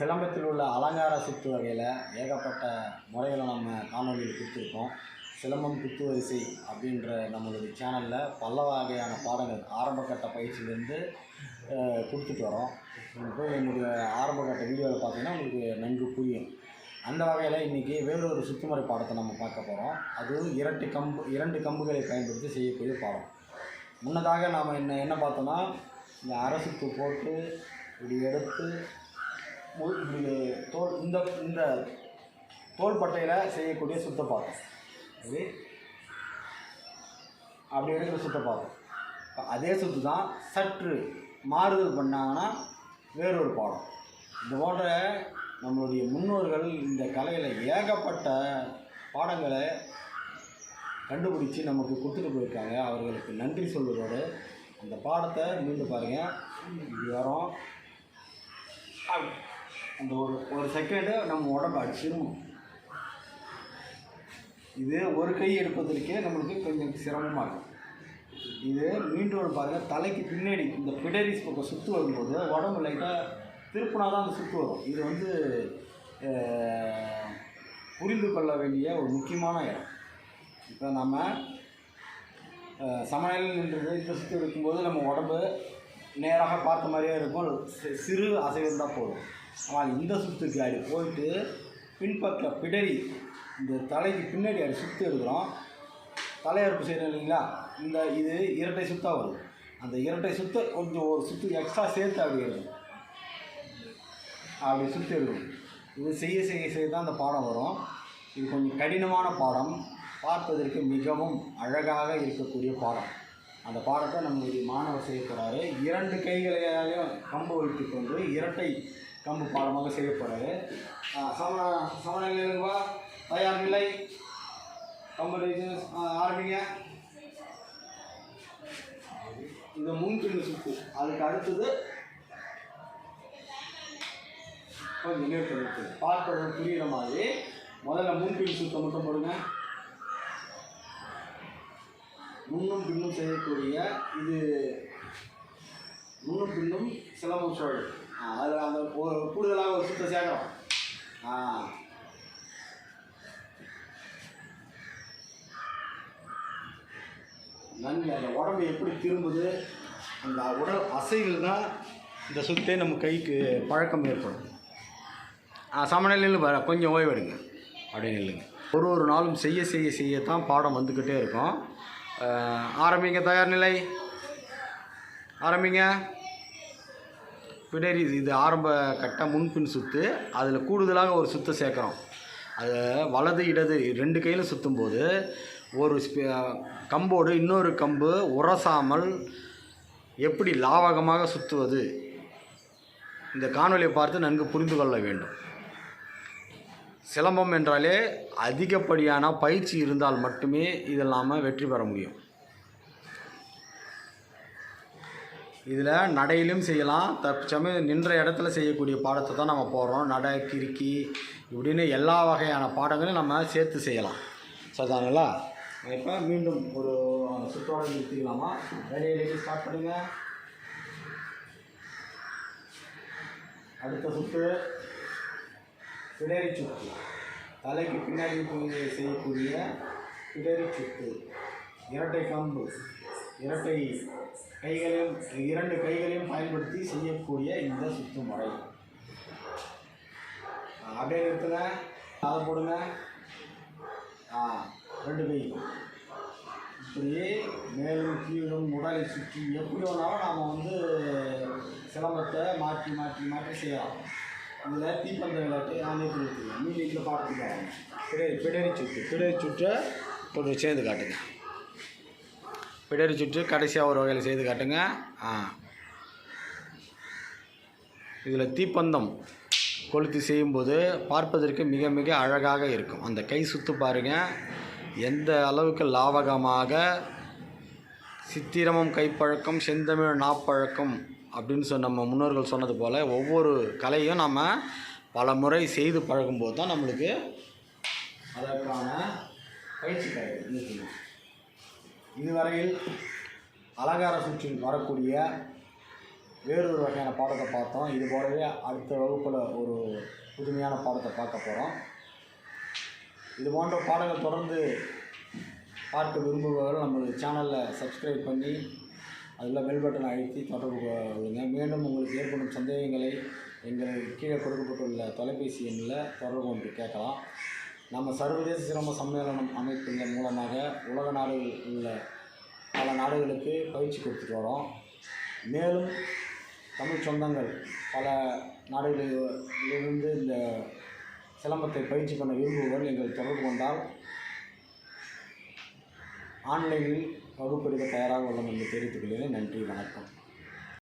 சிலம்பத்தில் உள்ள அலங்கார சுத்து வகையில் ஏகப்பட்ட முறைகளை நம்ம காணொலியில் கொடுத்துருக்கோம். சிலம்பம் குத்து வரிசை அப்படின்ற நம்மளுடைய சேனலில் பல வகையான பாடங்கள் ஆரம்பகட்ட பயிற்சியிலேருந்து கொடுத்துட்டு வரோம். போய் என்னுடைய ஆரம்பகட்ட வீடியோவில் பார்த்தீங்கன்னா உங்களுக்கு நன்கு புரியும். அந்த வகையில் இன்றைக்கி வேறொரு சுத்துமுறை பாடத்தை நம்ம பார்க்க போகிறோம் அதுவும் இரண்டு கம்பு இரண்டு கம்புகளை பயன்படுத்தி செய்யக்கூடிய பாடம். முன்னதாக நாம் என்ன என்ன பார்த்தோம்னா இந்த அரசுக்கு போட்டு இப்படி எடுத்து மு- இப்படி தோல் இந்த இந்த தோள்பட்டையில் செய்யக்கூடிய சுத்தப்பாதம் இது அப்படி எடுக்கிற சுத்தப்பாதம் அதே சுத்து தான் சற்று மாறுதல் பண்ணாங்கன்னா வேறொரு பாடம். இந்த போன்ற நம்மளுடைய முன்னோர்கள் இந்த கலையில் ஏகப்பட்ட பாடங்களை கண்டுபிடிச்சி நமக்கு கொடுத்துட்டு போயிருக்காங்க. அவர்களுக்கு நன்றி சொல்வதோடு அந்த பாடத்தை மீண்டும் பாருங்கள் இது வரோம். அப்படி. அந்த ஒரு ஒரு செகண்டு நம்ம உடம்பு அடிச்சிடும் இது ஒரு கை எடுப்பதற்கே நம்மளுக்கு கொஞ்சம் சிரமமாக இருக்கும். இது மீண்டும் ஒரு பாருங்கள் தலைக்கு பின்னாடி இந்த பிடரிஸ் பக்கம் சுற்று வரும்போது உடம்பு லைட்டாக திருப்பினா தான் அந்த சுற்று வரும். இது வந்து புரிந்து கொள்ள வேண்டிய ஒரு முக்கியமான இடம். இப்போ நம்ம அஹ், சமநிலையில் நின்றது இந்த சுற்று இருக்கும்போது நம்ம உடம்பு நேராக பார்த்த மாதிரியே இருக்கும். சிறு அசைவு தான் போதும். ஆனால் இந்த சுற்றுக்கு அடி போயிட்டு பின்பக்க பிடரி இந்த தலைக்கு பின்னாடி அடி சுற்றி எடுக்கிறோம் தலையறுப்பு செய்யணும் இல்லைங்களா? இந்த இது இரட்டை சுத்தாக வருது அந்த இரட்டை சுத்த கொஞ்சம் ஒரு சுற்று எக்ஸ்ட்ரா சேர்த்து அப்படி எடுக்கணும் அப்படி சுற்றி எடுக்கணும் இது செய்ய செய்ய செய்ய தான் அந்த பாடம் வரும். இது கொஞ்சம் கடினமான பாடம். பார்ப்பதற்கு மிகவும் அழகாக இருக்கக்கூடிய பாடம். அந்த பாடத்தை நம்மளுடைய மாணவர் செய்யக்கூடாது இரண்டு கைகளையாலையும் கம்பு வைத்து கொண்டு இரட்டை கம்பு பாடமாக செய்ய சமண சமநிலைவா தயார் நிலை. கம்பு ஆரம்பிங்க. இந்த முன்பின் சுத்து. அதுக்கு அடுத்தது கொஞ்சம் நிறுத்து பார்ப்பது புரியுற மாதிரி முதல்ல முன்பின் சுத்தம் மட்டும் போடுங்க. முன்னும் பின்னும் செய்யக்கூடிய இது முன்னும் பின்னும் சிலம்பம் சோழல் அதில் அந்த ஒரு கூடுதலாக ஒரு சுத்த சேர்க்கிறோம் ஆ நன்கு அந்த உடம்பு எப்படி திரும்புது? அந்த உடல் அசைவில் தான் இந்த சுத்தே நம்ம கைக்கு பழக்கம் ஏற்படும். சமநிலையில் வர கொஞ்சம் ஓய்வெடுங்க. அப்படின்னு இல்லைங்க ஒரு ஒரு நாளும் செய்ய செய்ய செய்ய தான் பாடம் வந்துக்கிட்டே இருக்கும். ஆரம்பிங்க தயார் நிலை. ஆரம்பிங்க. பின்னாடி இது ஆரம்ப கட்ட முன்பின் சுத்து. அதில் கூடுதலாக ஒரு சுத்தம் சேர்க்குறோம். அது வலது இடது ரெண்டு கையில் சுற்றும்போது ஒரு கம்போடு இன்னொரு கம்பு உரசாமல் எப்படி லாவகமாக சுற்றுவது இந்த காணொலியை பார்த்து நன்கு புரிந்து கொள்ள வேண்டும். சிலம்பம் என்றாலே அதிகப்படியான பயிற்சி இருந்தால் மட்டுமே இதில் நாம் வெற்றி பெற முடியும். இதில் நடையிலும் செய்யலாம். தற்சமயம் நின்ற இடத்துல செய்யக்கூடிய பாடத்தை தான் நம்ம போடுறோம். நடை கிறுக்கி இப்படின்னு எல்லா வகையான பாடங்களையும் நம்ம சேர்த்து செய்யலாம். சரிதானுங்களா? இப்போ மீண்டும் ஒரு சுற்றோட நிறுத்திக்கலாமா? ரெடி ரெடி ஸ்டார்ட் பண்ணுங்கள் அடுத்த சுற்று பிடரி சுத்து தலைக்கு பின்னாடி போய் செய்யக்கூடிய பிடரி சுத்து இரட்டை கம்பு இரட்டை கைகளையும் இரண்டு கைகளையும் பயன்படுத்தி செய்யக்கூடிய இந்த சுத்து முறை. அப்படியே நிறுத்துங்க. அதை போடுங்க. ஆ. ரெண்டு கை இப்படியே மேலும் கீழும் உடலை சுற்றி எப்படி வேணாலும் நாம் வந்து சிலம்பத்தை மாற்றி மாற்றி மாற்றி செய்யலாம். இதில் தீப்பந்த விளையாட்டு எடுத்துக்கலாம் மீண்டும் இந்த பாடத்துக்கு வராங்க பிடரி பிடரி சுற்று. பிடரி சுற்றை கொஞ்சம் சேர்ந்து காட்டுங்க. பிடரி சுற்று கடைசியாக ஒரு வகையில் செய்து காட்டுங்க. ஆ. இதில் தீப்பந்தம் கொளுத்தி செய்யும்போது பார்ப்பதற்கு மிக மிக அழகாக இருக்கும். அந்த கை சுத்து பாருங்கள் எந்த அளவுக்கு லாவகமாக சித்திரமும் கைப்பழக்கம் செந்தமிழ் நாப்பழக்கம் அப்படின்னு சொன்ன நம்ம முன்னோர்கள் சொன்னது போல் ஒவ்வொரு கலையும் நம்ம பல முறை செய்து பழகும்போது தான் நம்மளுக்கு அதற்கான பயிற்சி கிடைக்கும் இதுவரையில் அலங்கார சுற்றில் வரக்கூடிய வேறொரு வகையான பாடத்தை பார்த்தோம். இது போலவே அடுத்த வகுப்பில் ஒரு புதுமையான பாடத்தை பார்க்க போகிறோம் இது போன்ற பாடல்கள் தொடர்ந்து பார்க்க விரும்புபவர்கள் நமது சேனலில் சப்ஸ்கிரைப் பண்ணி அதில் பெல் பட்டனை அழுத்தி தொடர்பு கொள்ளுங்க. மேலும் உங்களுக்கு ஏற்படும் சந்தேகங்களை எங்கள் கீழே கொடுக்கப்பட்டுள்ள தொலைபேசி எண்ணில் தொடர்பு கொண்டு கேட்கலாம். நம்ம சர்வதேச சிரம சம்மேளனம் அமைப்பின் மூலமாக உலக நாடுகளில் உள்ள பல நாடுகளுக்கு பயிற்சி கொடுத்துட்டு வரோம் மேலும் தமிழ் சொந்தங்கள் பல நாடுகளிலிருந்து இந்த சிலம்பத்தை பயிற்சி பண்ண விரும்புவோர் எங்கள் தொடர்பு கொண்டால் ஆன்லைனில் வகுப்பெடுக்க தயாராக உள்ளோம் என்று தெரிவித்துக் கொள்கிறேன். நன்றி வணக்கம்.